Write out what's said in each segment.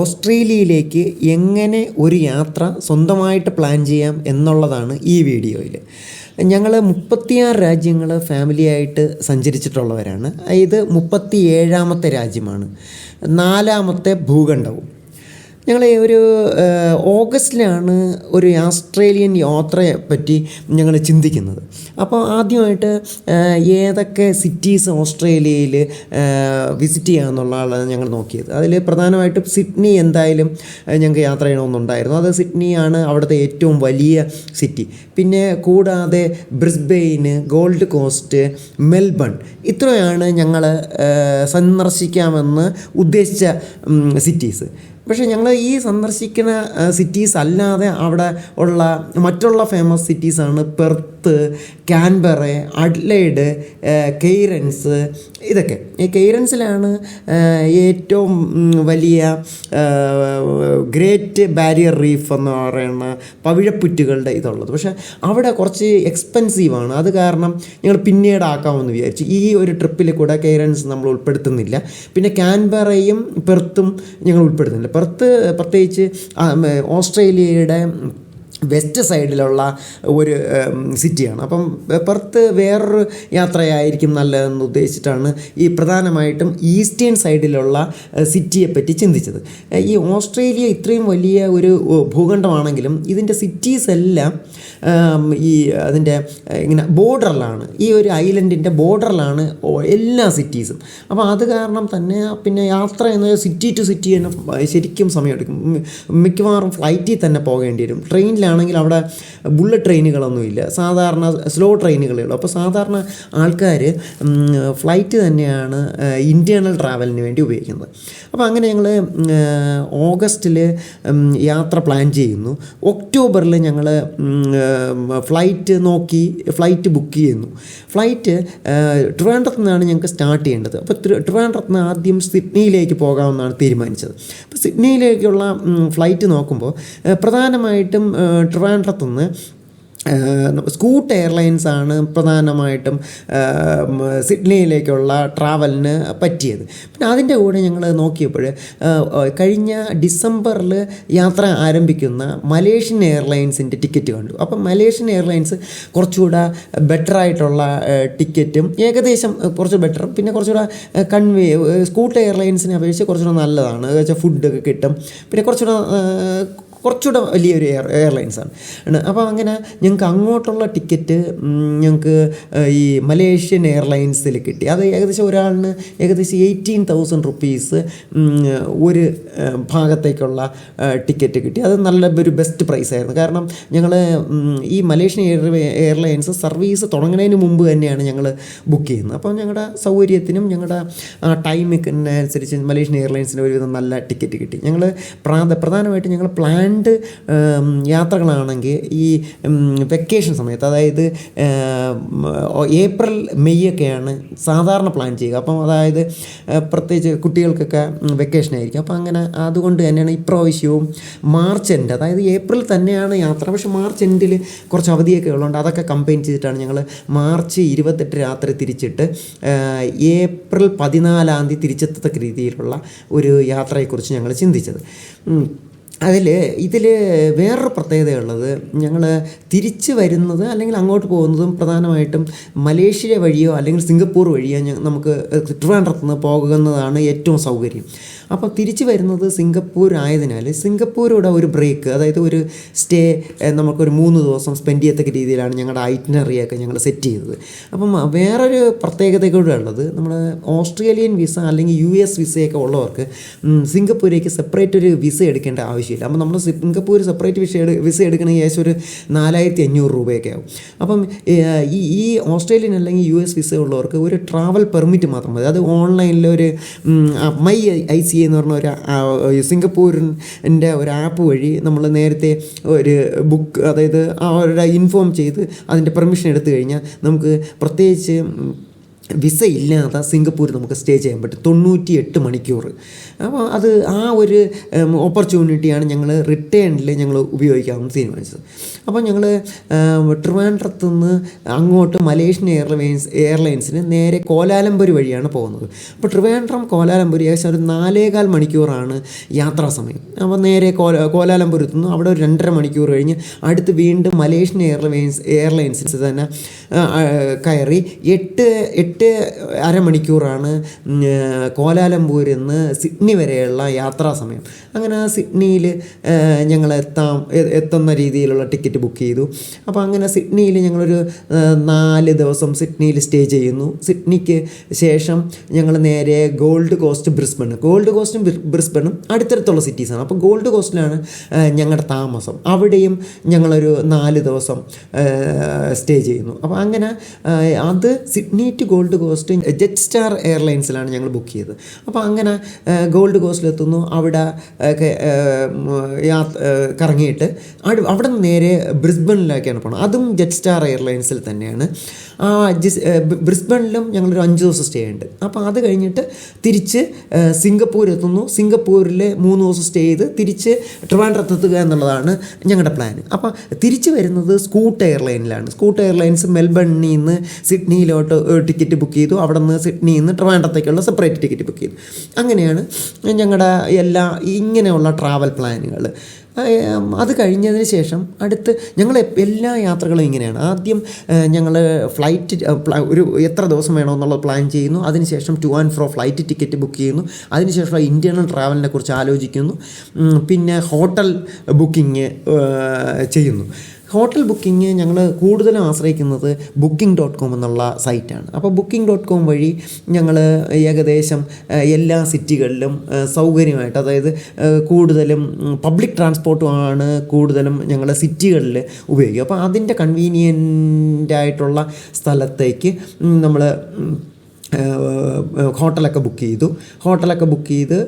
ഓസ്ട്രേലിയയിലേക്ക് എങ്ങനെ ഒരു യാത്ര സ്വന്തമായിട്ട് പ്ലാൻ ചെയ്യാം എന്നുള്ളതാണ് ഈ വീഡിയോയിൽ. ഞങ്ങൾ മുപ്പത്തിയാറ് രാജ്യങ്ങൾ ഫാമിലിയായിട്ട് സഞ്ചരിച്ചിട്ടുള്ളവരാണ്. ഇത് മുപ്പത്തി ഏഴാമത്തെ രാജ്യമാണ്. നാലാമത്തെ ഭൂഖണ്ഡവും. ഞങ്ങൾ ഒരു ഓഗസ്റ്റിലാണ് ഒരു ആസ്ട്രേലിയൻ യാത്രയെ പറ്റി ഞങ്ങൾ ചിന്തിക്കുന്നത്. അപ്പോൾ ആദ്യമായിട്ട് ഏതൊക്കെ സിറ്റീസ് ഓസ്ട്രേലിയയിൽ വിസിറ്റ് ചെയ്യാമെന്നുള്ളതാണ് ഞങ്ങൾ നോക്കിയത്. അതിൽ പ്രധാനമായിട്ടും സിഡ്നി എന്തായാലും ഞങ്ങൾക്ക് യാത്ര ചെയ്യണമെന്നുണ്ടായിരുന്നു. അത് സിഡ്നിയാണ് അവിടുത്തെ ഏറ്റവും വലിയ സിറ്റി പിന്നെ കൂടാതെ ബ്രിസ്ബെയിന് ഗോൾഡ് കോസ്റ്റ് മെൽബൺ ഇത്രയാണ് ഞങ്ങൾ സന്ദർശിക്കാമെന്ന് ഉദ്ദേശിച്ച സിറ്റീസ് പക്ഷേ ഞങ്ങൾ ഈ സന്ദർശിക്കുന്ന സിറ്റീസ് അല്ലാതെ അവിടെ ഉള്ള മറ്റുള്ള ഫേമസ് സിറ്റീസാണ് പെർത്ത് ക്യാൻബറ അഡ്ലൈഡ് കെയ്റൻസ് ഇതൊക്കെ. ഈ കെയ്റൻസിലാണ് ഏറ്റവും വലിയ ഗ്രേറ്റ് ബാരിയർ റീഫ് എന്ന് പറയുന്ന പവിഴപ്പുറ്റുകളുടെ ഇതുള്ളത്. പക്ഷേ അവിടെ കുറച്ച് എക്സ്പെൻസീവാണ് അത് കാരണം ഞങ്ങൾ പിന്നീട് ആക്കാമെന്ന് വിചാരിച്ചു. ഈ ഒരു ട്രിപ്പിൽ കൂടെ കെയ്റൻസ് നമ്മൾ ഉൾപ്പെടുത്തുന്നില്ല. പിന്നെ ക്യാൻബറയും പെർത്തും ഞങ്ങൾ ഉൾപ്പെടുത്തുന്നില്ല. പെർത്ത് പ്രത്യേകിച്ച് ഓസ്ട്രേലിയയുടെ വെസ്റ്റ് സൈഡിലുള്ള ഒരു സിറ്റിയാണ്. അപ്പം പെർത്ത് വേറൊരു യാത്രയായിരിക്കും നല്ലതെന്ന് ഉദ്ദേശിച്ചിട്ടാണ് ഈ പ്രധാനമായിട്ടും ഈസ്റ്റേൺ സൈഡിലുള്ള സിറ്റിയെ പറ്റി ചിന്തിച്ചത്. ഈ ഓസ്ട്രേലിയ ഇത്രയും വലിയ ഒരു ഭൂഖണ്ഡമാണെങ്കിലും ഇതിന്റെ സിറ്റീസ് എല്ലാം ഈ അതിന്റെ ഇങ്ങനെ ബോർഡറിലാണ്. ഈ ഒരു ഐലൻഡിന്റെ ബോർഡറിലാണ് എല്ലാ സിറ്റീസും. അപ്പോൾ അത് കാരണം തന്നെ പിന്നെ യാത്ര എന്ന് സിറ്റി ടു സിറ്റി തന്നെ ശരിക്കും സമയമെടുക്കും. മിക്കവാറും ഫ്ലൈറ്റിൽ തന്നെ പോകേണ്ടി വരും. ട്രെയിനിലാണെങ്കിൽ അവിടെ ബുള്ളറ്റ് ട്രെയിനുകളൊന്നുമില്ല സാധാരണ സ്ലോ ട്രെയിനുകളേ ഉള്ളൂ. അപ്പോൾ സാധാരണ ആൾക്കാർ ഫ്ലൈറ്റ് തന്നെയാണ് ഇന്റേർണൽ ട്രാവലിന് വേണ്ടി ഉപയോഗിക്കുന്നത്. അപ്പോൾ അങ്ങനെ ഞങ്ങൾ ഓഗസ്റ്റിൽ യാത്ര പ്ലാൻ ചെയ്യുന്നു. ഒക്ടോബറിൽ ഞങ്ങൾ ഫ്ലൈറ്റ് നോക്കി ഫ്ലൈറ്റ് ബുക്ക് ചെയ്യുന്നു. ഫ്ലൈറ്റ് ട്രിവാൻഡ്രത്ത് നിന്നാണ് ഞങ്ങൾക്ക് സ്റ്റാർട്ട് ചെയ്യേണ്ടത്. അപ്പോൾ ട്രിവാൻഡ്രത്ത് നിന്ന് ആദ്യം സിഡ്നിയിലേക്ക് പോകാമെന്നാണ് തീരുമാനിച്ചത്. അപ്പോൾ സിഡ്നിയിലേക്കുള്ള ഫ്ലൈറ്റ് നോക്കുമ്പോൾ പ്രധാനമായിട്ടും ഏഹ്, ട്രിവാൻഡ്രത്ത് നിന്ന് സ്കൂട്ട് എയർലൈൻസ് ആണ് പ്രധാനമായിട്ടും സിഡ്നിയിലേക്കുള്ള ട്രാവലിന് പറ്റിയത്. പിന്നെ അതിന്റെ കൂടെ ഞങ്ങൾ നോക്കിയപ്പോൾ കഴിഞ്ഞ ഡിസംബറിൽ യാത്ര ആരംഭിക്കുന്ന മലേഷ്യൻ എയർലൈൻസിന്റെ ടിക്കറ്റ് കണ്ടു. അപ്പം മലേഷ്യൻ എയർലൈൻസ് കുറച്ചുകൂടെ ബെറ്റർ ആയിട്ടുള്ള ടിക്കറ്റും ഏകദേശം കുറച്ച് ബെറ്റർ. പിന്നെ കുറച്ചുകൂടെ കൺവേ സ്കൂട്ട് എയർലൈൻസിനെ അപേക്ഷിച്ച് കുറച്ചുകൂടെ നല്ലതാണ്. വെച്ചാൽ ഫുഡൊക്കെ കിട്ടും. പിന്നെ കുറച്ചുകൂടെ കുറച്ചുകൂടെ വലിയൊരു എയർ എയർലൈൻസാണ്. അപ്പോൾ അങ്ങനെ ഞങ്ങൾക്ക് അങ്ങോട്ടുള്ള ടിക്കറ്റ് ഞങ്ങൾക്ക് ഈ മലേഷ്യൻ എയർലൈൻസിൽ കിട്ടി. അത് ഏകദേശം ഒരാളിന് ഏകദേശം എയ്റ്റീൻ തൗസൻഡ് റുപ്പീസ് ഒരു ഭാഗത്തേക്കുള്ള ടിക്കറ്റ് കിട്ടി. അത് നല്ല ഒരു ബെസ്റ്റ് പ്രൈസ് ആയിരുന്നു. കാരണം ഞങ്ങൾ ഈ മലേഷ്യൻ എയർ എയർലൈൻസ് സർവീസ് തുടങ്ങുന്നതിന് മുമ്പ് തന്നെയാണ് ഞങ്ങൾ ബുക്ക് ചെയ്യുന്നത്. അപ്പോൾ ഞങ്ങളുടെ സൗകര്യത്തിനും ഞങ്ങളുടെ ടൈമിനനുസരിച്ച് മലേഷ്യൻ എയർലൈൻസിന് ഒരുവിധം നല്ല ടിക്കറ്റ് കിട്ടി. ഞങ്ങൾ പ്രധാനമായിട്ടും ഞങ്ങൾ പ്ലാൻഡ് യാത്രകളാണെങ്കിൽ ഈ വെക്കേഷൻ സമയത്ത് അതായത് ഏപ്രിൽ മെയ് ഒക്കെയാണ് സാധാരണ പ്ലാൻ ചെയ്യുക. അപ്പം അതായത് പ്രത്യേകിച്ച് കുട്ടികൾക്കൊക്കെ വെക്കേഷൻ ആയിരിക്കും. അപ്പം അങ്ങനെ അതുകൊണ്ട് തന്നെയാണ് ഇപ്രാവശ്യവും മാർച്ച് എൻഡ് അതായത് ഏപ്രിൽ തന്നെയാണ് യാത്ര. പക്ഷേ മാർച്ച് എൻഡിൽ കുറച്ച് അവധിയൊക്കെ ഉള്ളതുകൊണ്ട് അതൊക്കെ കമ്പൈൻ ചെയ്തിട്ടാണ് ഞങ്ങൾ മാർച്ച് ഇരുപത്തെട്ട് രാത്രി തിരിച്ചിട്ട് ഏപ്രിൽ പതിനാലാം തീയതി തിരിച്ചെത്തത്തക്ക രീതിയിലുള്ള ഒരു യാത്രയെക്കുറിച്ച് ഞങ്ങൾ ചിന്തിച്ചത്. അതിൽ ഇതിൽ വേറൊരു പ്രത്യേകതയുള്ളത് ഞങ്ങൾ തിരിച്ച് വരുന്നത് അല്ലെങ്കിൽ അങ്ങോട്ട് പോകുന്നതും പ്രധാനമായിട്ടും മലേഷ്യ വഴിയോ അല്ലെങ്കിൽ സിംഗപ്പൂർ വഴിയോ നമുക്ക് ട്രിവാൻഡ്രത്ത് നിന്ന് പോകുന്നതാണ് ഏറ്റവും സൗകര്യം. അപ്പോൾ തിരിച്ച് വരുന്നത് സിംഗപ്പൂർ ആയതിനാൽ സിംഗപ്പൂരുടെ ഒരു ബ്രേക്ക് അതായത് ഒരു സ്റ്റേ നമുക്കൊരു മൂന്ന് ദിവസം സ്പെൻഡ് ചെയ്യത്തക്ക രീതിയിലാണ് ഞങ്ങളുടെ ഐറ്റിനറിയൊക്കെ ഞങ്ങൾ സെറ്റ് ചെയ്തത്. അപ്പം വേറൊരു പ്രത്യേകത കൂടെ ഉള്ളത് നമ്മൾ ഓസ്ട്രേലിയൻ വിസ അല്ലെങ്കിൽ യു എസ് വിസയൊക്കെ ഉള്ളവർക്ക് സിംഗപ്പൂരേക്ക് സെപ്പറേറ്റ് ഒരു വിസ എടുക്കേണ്ട ആവശ്യമില്ല അപ്പോൾ നമ്മൾ സിംഗപ്പൂർ സെപ്പറേറ്റ് വിസ എടു വിസ എടുക്കണമെങ്കിൽ ഏകദേശം ഒരു നാലായിരത്തി അഞ്ഞൂറ് രൂപയൊക്കെ ആവും. അപ്പം ഈ ഈ ഓസ്ട്രേലിയൻ അല്ലെങ്കിൽ യു എസ് വിസ ഉള്ളവർക്ക് ഒരു ട്രാവൽ പെർമിറ്റ് മാത്രം മതി. അത് ഓൺലൈനിൽ ഒരു മൈ ഐ സി എന്ന് പറഞ്ഞ ഒരു സിംഗപ്പൂരിന്റെ ഒരു ആപ്പ് വഴി നമ്മൾ നേരത്തെ ഒരു ബുക്ക് അതായത് അവരുടെ ഇൻഫോം ചെയ്ത് അതിന്റെ പെർമിഷൻ എടുത്തു കഴിഞ്ഞാൽ നമുക്ക് പ്രത്യേകിച്ച് വിസ ഇല്ലാതെ സിംഗപ്പൂർ നമുക്ക് സ്റ്റേ ചെയ്യാൻ പറ്റും. തൊണ്ണൂറ്റി എട്ട് മണിക്കൂർ അപ്പോൾ അത് ആ ഒരു ഓപ്പർച്യൂണിറ്റിയാണ് ഞങ്ങൾ റിട്ടേണിൽ ഞങ്ങൾ ഉപയോഗിക്കാമെന്ന് തീരുമാനിച്ചത്. അപ്പോൾ ഞങ്ങൾ ട്രിവാൻഡ്രത്ത് നിന്ന് അങ്ങോട്ട് മലേഷ്യൻ എയർലൈൻസ് എയർലൈൻസിന് നേരെ കോലാലംപൂർ വഴിയാണ് പോകുന്നത്. അപ്പോൾ ട്രിവാൻഡ്രം കോലാലംപൂർ ഏകദേശം ഒരു നാലേകാൽ മണിക്കൂറാണ് യാത്രാ സമയം. അപ്പോൾ നേരെ കോല കോലാലംപൂർ എത്തുന്നു അവിടെ ഒരു രണ്ടര മണിക്കൂർ കഴിഞ്ഞ് അടുത്ത് വീണ്ടും മലേഷ്യൻ എയർലൈൻസ് എയർലൈൻസിൽ തന്നെ കയറി എട്ട് എട്ട് അരമണിക്കൂറാണ് കോലാലംപൂരിൽ നിന്ന് സിഡ്നി വരെയുള്ള യാത്രാ സമയം. അങ്ങനെ ആ സിഡ്നിയിൽ ഞങ്ങൾ എത്താം എത്തുന്ന രീതിയിലുള്ള ടിക്കറ്റ് ബുക്ക് ചെയ്തു. അപ്പോൾ അങ്ങനെ സിഡ്നിയിൽ ഞങ്ങളൊരു നാല് ദിവസം സിഡ്നിയിൽ സ്റ്റേ ചെയ്യുന്നു. സിഡ്നിക്ക് ശേഷം ഞങ്ങൾ നേരെ ഗോൾഡ് കോസ്റ്റ് ബ്രിസ്ബൺ ഗോൾഡ് കോസ്റ്റും ബ്രി- ബ്രിസ്ബണും അടുത്തടുത്തുള്ള സിറ്റീസാണ്. അപ്പോൾ ഗോൾഡ് കോസ്റ്റിലാണ് ഞങ്ങളുടെ താമസം. അവിടെയും ഞങ്ങളൊരു നാല് ദിവസം സ്റ്റേ ചെയ്യുന്നു. അപ്പോൾ അങ്ങനെ അത് Sydney to Gold Coast Jetstar എയർലൈൻസിലാണ് ഞങ്ങൾ ബുക്ക് ചെയ്തത്. അപ്പോൾ അങ്ങനെ ഗോൾഡ് കോസ്റ്റിലെത്തുന്നു. അവിടെ കറങ്ങിയിട്ട്. അവിടെ നിന്ന് നേരെ ബ്രിസ്ബണിലേക്കാണ് പോകണം അതും ജെറ്റ് സ്റ്റാർ എയർലൈൻസിൽ തന്നെയാണ്. ആ അഡ്ജസ് ബ്രിസ്ബണിലും ഞങ്ങളൊരു അഞ്ച് ദിവസം സ്റ്റേ ഉണ്ട്. അപ്പോൾ അത് കഴിഞ്ഞിട്ട് തിരിച്ച് സിംഗപ്പൂർ എത്തുന്നു. സിംഗപ്പൂരിൽ മൂന്ന് ദിവസം സ്റ്റേ ചെയ്ത് തിരിച്ച് ട്രിവാൻഡ്രത്തെത്തുക എന്നുള്ളതാണ് ഞങ്ങളുടെ പ്ലാൻ അപ്പോൾ തിരിച്ച് വരുന്നത് സ്കൂട്ട് എയർലൈനിലാണ്. സ്കൂട്ട് എയർലൈൻസ് മെൽബണിൽ നിന്ന് സിഡ്നിയിലോട്ട് ടിക്കറ്റ് ബുക്ക് ചെയ്തു. അവിടെ നിന്ന് സിഡ്നിയിൽ നിന്ന് ട്രിവാൻഡ്രത്തേക്കുള്ള സെപ്പറേറ്റ് ടിക്കറ്റ് ബുക്ക് ചെയ്തു. അങ്ങനെയാണ് ഞങ്ങളുടെ എല്ലാ ഇങ്ങനെയുള്ള ട്രാവൽ പ്ലാനുകൾ അത് കഴിഞ്ഞതിന് ശേഷം അടുത്ത് ഞങ്ങൾ എല്ലാ യാത്രകളും ഇങ്ങനെയാണ്. ആദ്യം ഞങ്ങൾ ഫ്ലൈറ്റ് ഒരു എത്ര ദിവസം വേണമെന്നുള്ളത് പ്ലാൻ ചെയ്യുന്നു. അതിനുശേഷം to and fro flight ticket book ചെയ്യുന്നു. അതിനുശേഷം ഇന്റേർണൽ ട്രാവലിനെ കുറിച്ച് ആലോചിക്കുന്നു. പിന്നെ ഹോട്ടൽ ബുക്കിംഗ് ചെയ്യുന്നു. ഹോട്ടൽ ബുക്കിംഗ് ഞങ്ങൾ കൂടുതലും ആശ്രയിക്കുന്നത് ബുക്കിംഗ് ഡോട്ട് കോം എന്നുള്ള സൈറ്റാണ്. അപ്പോൾ ബുക്കിംഗ് ഡോട്ട് കോം വഴി ഞങ്ങൾ ഏകദേശം എല്ലാ സിറ്റികളിലും സൗകര്യമായിട്ട് അതായത് കൂടുതലും പബ്ലിക് ട്രാൻസ്പോർട്ടുമാണ് കൂടുതലും ഞങ്ങൾ സിറ്റികളിൽ ഉപയോഗിക്കുക. അപ്പോൾ അതിന്റെ കൺവീനിയന്റ് ആയിട്ടുള്ള സ്ഥലത്തേക്ക് നമ്മൾ ഹോട്ടലൊക്കെ ബുക്ക് ചെയ്തു. ഹോട്ടലൊക്കെ ബുക്ക് ചെയ്ത്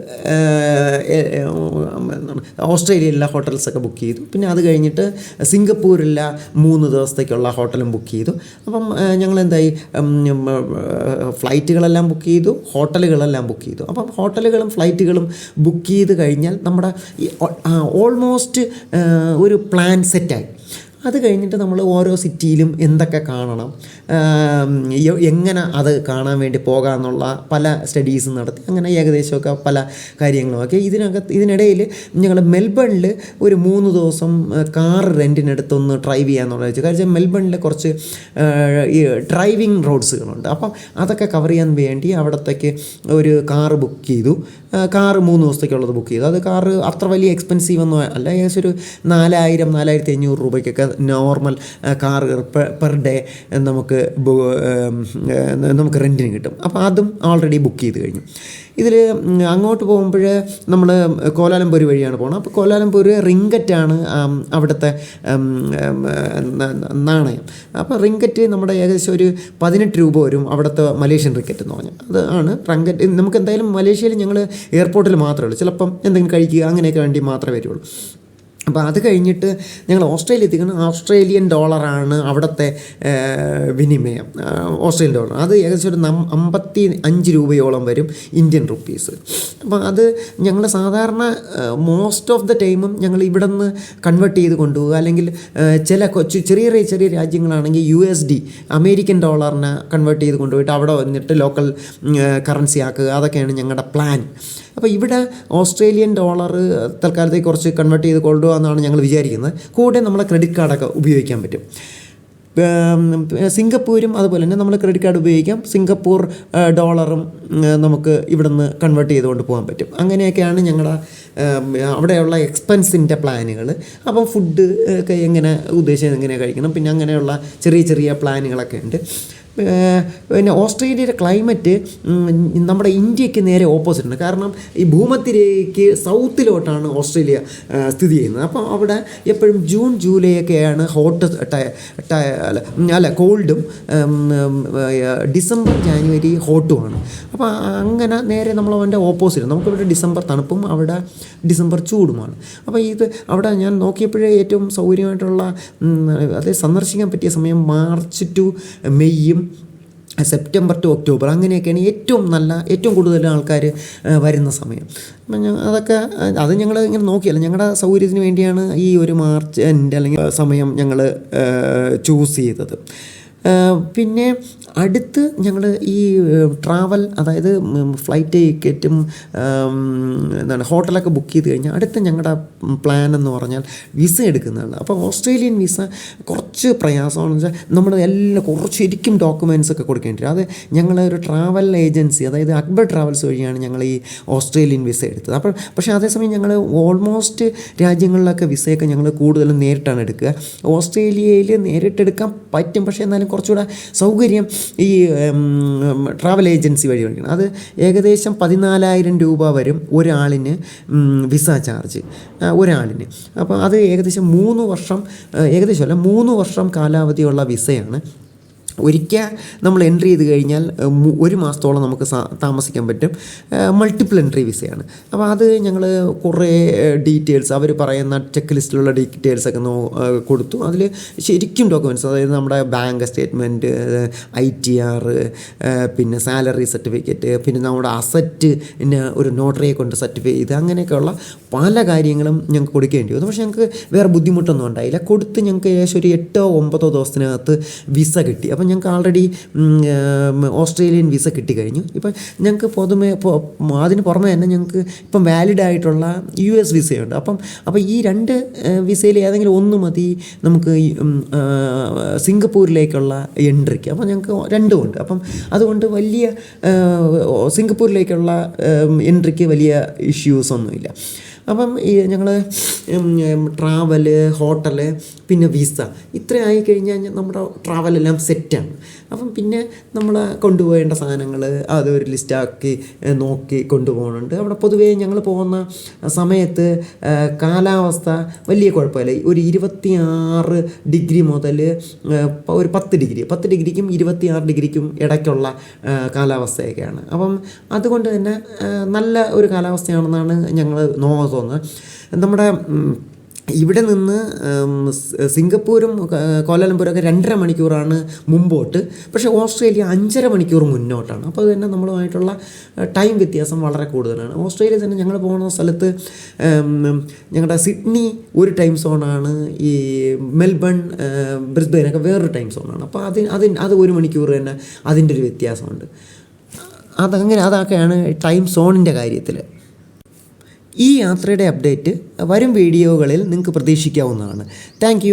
ഓസ്ട്രേലിയയിലുള്ള ഹോട്ടൽസൊക്കെ ബുക്ക് ചെയ്തു. പിന്നെ അത് കഴിഞ്ഞിട്ട് സിംഗപ്പൂരിലെ മൂന്ന് ദിവസത്തേക്കുള്ള ഹോട്ടലും ബുക്ക് ചെയ്തു. അപ്പം ഏഹ് ഫ്ലൈറ്റുകളെല്ലാം ബുക്ക് ചെയ്തു. ഹോട്ടലുകളെല്ലാം ബുക്ക് ചെയ്തു. അപ്പം ഹോട്ടലുകളും ഫ്ലൈറ്റുകളും ബുക്ക് ചെയ്ത് കഴിഞ്ഞാൽ നമ്മുടെ ഓൾമോസ്റ്റ് ഒരു പ്ലാൻ സെറ്റായി. അത് കഴിഞ്ഞിട്ട് നമ്മൾ ഓരോ സിറ്റിയിലും എന്തൊക്കെ കാണണം എങ്ങനെ അത് കാണാൻ വേണ്ടി പോകാമെന്നുള്ള പല സ്റ്റഡീസും നടത്തി അങ്ങനെ ഏകദേശമൊക്കെ പല കാര്യങ്ങളുമൊക്കെ ഇതിനകത്ത് ഇതിനിടയിൽ ഞങ്ങൾ മെൽബണിൽ ഒരു മൂന്ന് ദിവസം കാർ റെന്റിനെടുത്തൊന്ന് ഡ്രൈവ് ചെയ്യാമെന്നുള്ള വെച്ചു. കാരണം മെൽബണിൽ കുറച്ച് ഈ ഡ്രൈവിംഗ് റോഡ്സുകളുണ്ട് അപ്പം അതൊക്കെ കവർ ചെയ്യാൻ വേണ്ടി അവിടത്തേക്ക് ഒരു കാർ ബുക്ക് ചെയ്തു. കാറ് മൂന്ന് ദിവസത്തേക്കുള്ളത് ബുക്ക് ചെയ്തു. അത് കാറ് അത്ര വലിയ എക്സ്പെൻസീവ് ഒന്നും അല്ല. ഏകദേശം ഒരു നാലായിരം നാലായിരത്തി അഞ്ഞൂറ് രൂപയ്ക്കൊക്കെ നോർമൽ കാർ പെർ ഡേ നമുക്ക് ഉം, ഏഹ് നമുക്ക് റെന്റിന് കിട്ടും. അപ്പോൾ അതും ഓൾറെഡി ബുക്ക് ചെയ്ത് കഴിഞ്ഞു. ഇതിൽ അങ്ങോട്ട് പോകുമ്പോൾ നമ്മൾ കോലാലംപൂർ വഴിയാണ് പോകുന്നത് അപ്പോൾ കോലാലംപൂർ റിങ്കറ്റാണ് അവിടുത്തെ നാണയം. അപ്പോൾ റിങ്കറ്റ് നമ്മുടെ ഏകദേശം ഒരു പതിനെട്ട് രൂപ വരും അവിടുത്തെ മലേഷ്യൻ റിക്കറ്റ് എന്ന് പറഞ്ഞാൽ. അത് ആണ് റിങ്കറ്റ്. നമുക്ക് എന്തായാലും മലേഷ്യയിൽ ഞങ്ങൾ എയർപോർട്ടിൽ മാത്രമേ ഉള്ളൂ. ചിലപ്പം എന്തെങ്കിലും കഴിക്കുക അങ്ങനെയൊക്കെ വേണ്ടി മാത്രമേ വരുള്ളൂ. അപ്പോൾ അത് കഴിഞ്ഞിട്ട് ഞങ്ങൾ ഓസ്ട്രേലിയ എത്തിക്കുന്നത് ഓസ്ട്രേലിയൻ ഡോളറാണ് അവിടുത്തെ വിനിമയം. Australian dollar. അത് ഏകദേശം ഒരു അമ്പത്തി അഞ്ച് രൂപയോളം വരും ഇന്ത്യൻ റുപ്പീസ്. അപ്പോൾ അത് ഞങ്ങൾ സാധാരണ മോസ്റ്റ് ഓഫ് ദ ടൈമും ഞങ്ങൾ ഇവിടെ നിന്ന് കൺവേർട്ട് ചെയ്ത് കൊണ്ടുപോകുക അല്ലെങ്കിൽ ചില കൊച്ചു ചെറിയ ചെറിയ രാജ്യങ്ങളാണെങ്കിൽ യു എസ് ഡി അമേരിക്കൻ ഡോളറിനെ കൺവേർട്ട് ചെയ്ത് കൊണ്ടുപോയിട്ട് അവിടെ വന്നിട്ട് ലോക്കൽ കറൻസി ആക്കുക. അതൊക്കെയാണ് ഞങ്ങളുടെ പ്ലാൻ അപ്പോൾ ഇവിടെ ഓസ്ട്രേലിയൻ ഡോളർ തൽക്കാലത്തേക്ക് കുറച്ച് കൺവേർട്ട് ചെയ്ത് കൊണ്ടുപോകാമെന്നാണ് ഞങ്ങൾ വിചാരിക്കുന്നത്. കൂടെ നമ്മളെ ക്രെഡിറ്റ് കാർഡൊക്കെ ഉപയോഗിക്കാൻ പറ്റും. സിംഗപ്പൂരും അതുപോലെ തന്നെ നമ്മൾ ക്രെഡിറ്റ് കാർഡ് ഉപയോഗിക്കാം. സിംഗപ്പൂർ ഡോളറും നമുക്ക് ഇവിടെ നിന്ന് കൺവേർട്ട് ചെയ്തുകൊണ്ട് പോകാൻ പറ്റും. അങ്ങനെയൊക്കെയാണ് ഞങ്ങളുടെ അവിടെയുള്ള എക്സ്പെൻസിന്റെ പ്ലാനുകൾ അപ്പം ഫുഡ് ഒക്കെ എങ്ങനെ ഉദ്ദേശിച്ചത് എങ്ങനെ കഴിക്കണം? പിന്നെ അങ്ങനെയുള്ള ചെറിയ ചെറിയ പ്ലാനുകളൊക്കെ ഉണ്ട്. പിന്നെ ഓസ്ട്രേലിയയുടെ ക്ലൈമറ്റ് നമ്മുടെ ഇന്ത്യയ്ക്ക് നേരെ ഓപ്പോസിറ്റ് ഉണ്ട് കാരണം ഈ ഭൂമത്തിലേക്ക് സൗത്തിലോട്ടാണ് ഓസ്ട്രേലിയ സ്ഥിതി ചെയ്യുന്നത്. അപ്പോൾ അവിടെ എപ്പോഴും ജൂൺ ജൂലൈ ഒക്കെയാണ് ഹോട്ട് അല്ല അല്ല കോൾഡും ഡിസംബർ ജാനുവരി ഹോട്ടുമാണ്. അപ്പോൾ അങ്ങനെ നേരെ നമ്മൾ അവന്റെ ഓപ്പോസിറ്റ് നമുക്കിവിടെ ഡിസംബർ തണുപ്പും അവിടെ ഡിസംബർ ചൂടുമാണ്. അപ്പോൾ ഇത് അവിടെ ഞാൻ നോക്കിയപ്പോഴേ ഏറ്റവും സൗകര്യമായിട്ടുള്ള അതായത് അത് സന്ദർശിക്കാൻ പറ്റിയ സമയം മാർച്ച് ടു മെയ്യും സെപ്റ്റംബർ ടു ഒക്ടോബർ അങ്ങനെയൊക്കെയാണ് ഏറ്റവും നല്ല ഏറ്റവും കൂടുതൽ ആൾക്കാർ വരുന്ന സമയം. അതൊക്കെ അത് ഞങ്ങൾ ഇങ്ങനെ നോക്കിയല്ല. ഞങ്ങളുടെ സൗകര്യത്തിന് വേണ്ടിയാണ് ഈ ഒരു മാർച്ച് എന്റെ അല്ലെങ്കിൽ സമയം ഞങ്ങൾ ചൂസ് ചെയ്തത്. പിന്നെ അടുത്ത് ഞങ്ങൾ ഈ ട്രാവൽ അതായത് ഫ്ലൈറ്റ് ടിക്കറ്റും എന്താണ് ഹോട്ടലൊക്കെ ബുക്ക് ചെയ്ത് കഴിഞ്ഞാൽ അടുത്ത ഞങ്ങളുടെ പ്ലാൻ എന്ന് പറഞ്ഞാൽ വിസ എടുക്കുന്നതാണ്. അപ്പോൾ ഓസ്ട്രേലിയൻ വിസ കുറച്ച് പ്രയാസമാണെന്ന് വെച്ചാൽ നമ്മൾ എല്ലാം കുറച്ച് ശരിക്കും ഡോക്യുമെന്റ്സ് ഒക്കെ കൊടുക്കേണ്ടി വരും. അത് ഞങ്ങൾ ഒരു ട്രാവൽ ഏജൻസി അതായത് അക്ബർ ട്രാവൽസ് വഴിയാണ് ഞങ്ങൾ ഈ ഓസ്ട്രേലിയൻ വിസ എടുത്തത്. അപ്പോൾ പക്ഷേ അതേസമയം ഞങ്ങൾ ഓൾമോസ്റ്റ് രാജ്യങ്ങളിലൊക്കെ വിസയൊക്കെ ഞങ്ങൾ കൂടുതലും നേരിട്ടാണ് എടുക്കുക. ഓസ്ട്രേലിയയിൽ നേരിട്ടെടുക്കാൻ പറ്റും പക്ഷേ എന്നാലും കുറച്ചുകൂടെ സൗകര്യം ഈ ട്രാവൽ ഏജൻസി വഴി മേടിക്കണം അത് ഏകദേശം പതിനാലായിരം രൂപ വരും ഒരാളിന് വിസ ചാർജ് ഒരാളിന്. അപ്പോൾ അത് ഏകദേശം മൂന്ന് വർഷം ഏകദേശമല്ല മൂന്ന് വർഷം കാലാവധിയുള്ള വിസയാണ് ഒരിക്കൽ നമ്മൾ എൻട്രി ചെയ്ത് കഴിഞ്ഞാൽ ഒരു മാസത്തോളം നമുക്ക് താമസിക്കാൻ പറ്റും. മൾട്ടിപ്പിൾ എൻട്രി വിസയാണ് അപ്പോൾ അത് ഞങ്ങൾ കുറേ ഡീറ്റെയിൽസ് അവർ പറയുന്ന ചെക്ക് ലിസ്റ്റിലുള്ള ഡീറ്റെയിൽസ് ഒക്കെ കൊടുത്തു. അതിൽ ശരിക്കും ഡോക്യുമെന്റ്സ് അതായത് നമ്മുടെ bank statement I T R പിന്നെ സാലറി സർട്ടിഫിക്കറ്റ് പിന്നെ നമ്മുടെ അസറ്റ് ഒരു നോട്ടറിയെ കൊണ്ട് സർട്ടിഫൈ ചെയ്ത് അങ്ങനെയൊക്കെയുള്ള പല കാര്യങ്ങളും ഞങ്ങൾക്ക് കൊടുക്കേണ്ടി വന്നു. പക്ഷേ ഞങ്ങൾക്ക് വേറെ ബുദ്ധിമുട്ടൊന്നും ഉണ്ടായില്ല. കൊടുത്ത് ഞങ്ങൾക്ക് ഏകദേശം ഒരു എട്ടോ ഒമ്പതോ ദിവസത്തിനകത്ത് വിസ കിട്ടി. അപ്പം ഞങ്ങൾക്ക് ആൾറെഡി ഓസ്ട്രേലിയൻ വിസ കിട്ടിക്കഴിഞ്ഞു. ഇപ്പം ഞങ്ങൾക്ക് പൊതുവെ പൊ- അതിന് പുറമെ തന്നെ ഞങ്ങൾക്ക് ഇപ്പം വാലിഡ് ആയിട്ടുള്ള യു എസ് വിസയുണ്ട് അപ്പം അപ്പം ഈ രണ്ട് വിസയിൽ ഏതെങ്കിലും ഒന്ന് മതി നമുക്ക് സിംഗപ്പൂരിലേക്കുള്ള എൻട്രിക്ക് അപ്പം ഞങ്ങൾക്ക് രണ്ടുമുണ്ട് അപ്പം അതുകൊണ്ട് വലിയ സിംഗപ്പൂരിലേക്കുള്ള എൻട്രിക്ക് വലിയ ഇഷ്യൂസ് ഒന്നുമില്ല. അപ്പം ഈ ഞങ്ങൾ ട്രാവൽ ഹോട്ടൽ പിന്നെ വിസ. ഇത്ര ആയി കഴിഞ്ഞാൽ നമ്മുടെ ട്രാവലെല്ലാം സെറ്റാണ്. അപ്പം പിന്നെ നമ്മൾ കൊണ്ടുപോകേണ്ട സാധനങ്ങൾ അതൊരു ലിസ്റ്റാക്കി നോക്കി കൊണ്ടുപോകുന്നുണ്ട് അവിടെ പൊതുവേ ഞങ്ങൾ പോകുന്ന സമയത്ത് കാലാവസ്ഥ വലിയ കുഴപ്പമില്ല. ഒരു ഇരുപത്തി ആറ് ഡിഗ്രി മുതൽ ഒരു പത്ത് ഡിഗ്രി. പത്ത് ഡിഗ്രിക്കും ഇരുപത്തി ആറ് ഡിഗ്രിക്കും ഇടയ്ക്കുള്ള കാലാവസ്ഥയൊക്കെയാണ്. അപ്പം അതുകൊണ്ട് തന്നെ നല്ല ഒരു കാലാവസ്ഥയാണെന്നാണ് ഞങ്ങൾ നോ തോന്നുന്നത് നമ്മുടെ ഇവിടെ നിന്ന് സിംഗപ്പൂരും കോലാലംപൂരും കോലാലംപൂരൊക്കെ രണ്ടര മണിക്കൂറാണ് മുമ്പോട്ട്. പക്ഷേ ഓസ്ട്രേലിയ അഞ്ചര മണിക്കൂർ മുന്നോട്ടാണ്. അപ്പോൾ അതുതന്നെ നമ്മളുമായിട്ടുള്ള ടൈം വ്യത്യാസം വളരെ കൂടുതലാണ്. ഓസ്ട്രേലിയ തന്നെ ഞങ്ങൾ പോകുന്ന സ്ഥലത്ത് ഞങ്ങളുടെ സിഡ്നി ഒരു ടൈം സോണാണ്. ഈ മെൽബൺ ബ്രിസ്ബെയിനൊക്കെ വേറൊരു ടൈം സോണാണ്. അപ്പോൾ അതിന് അതിന് അത് ഒരു മണിക്കൂർ തന്നെ അതിന്റെ ഒരു വ്യത്യാസമുണ്ട്. അതങ്ങനെ അതൊക്കെയാണ് ടൈം സോണിന്റെ കാര്യത്തിൽ ഈ യാത്രയുടെ അപ്ഡേറ്റ് വരും വീഡിയോകളിൽ നിങ്ങൾക്ക് പ്രതീക്ഷിക്കാവുന്നതാണ്. താങ്ക്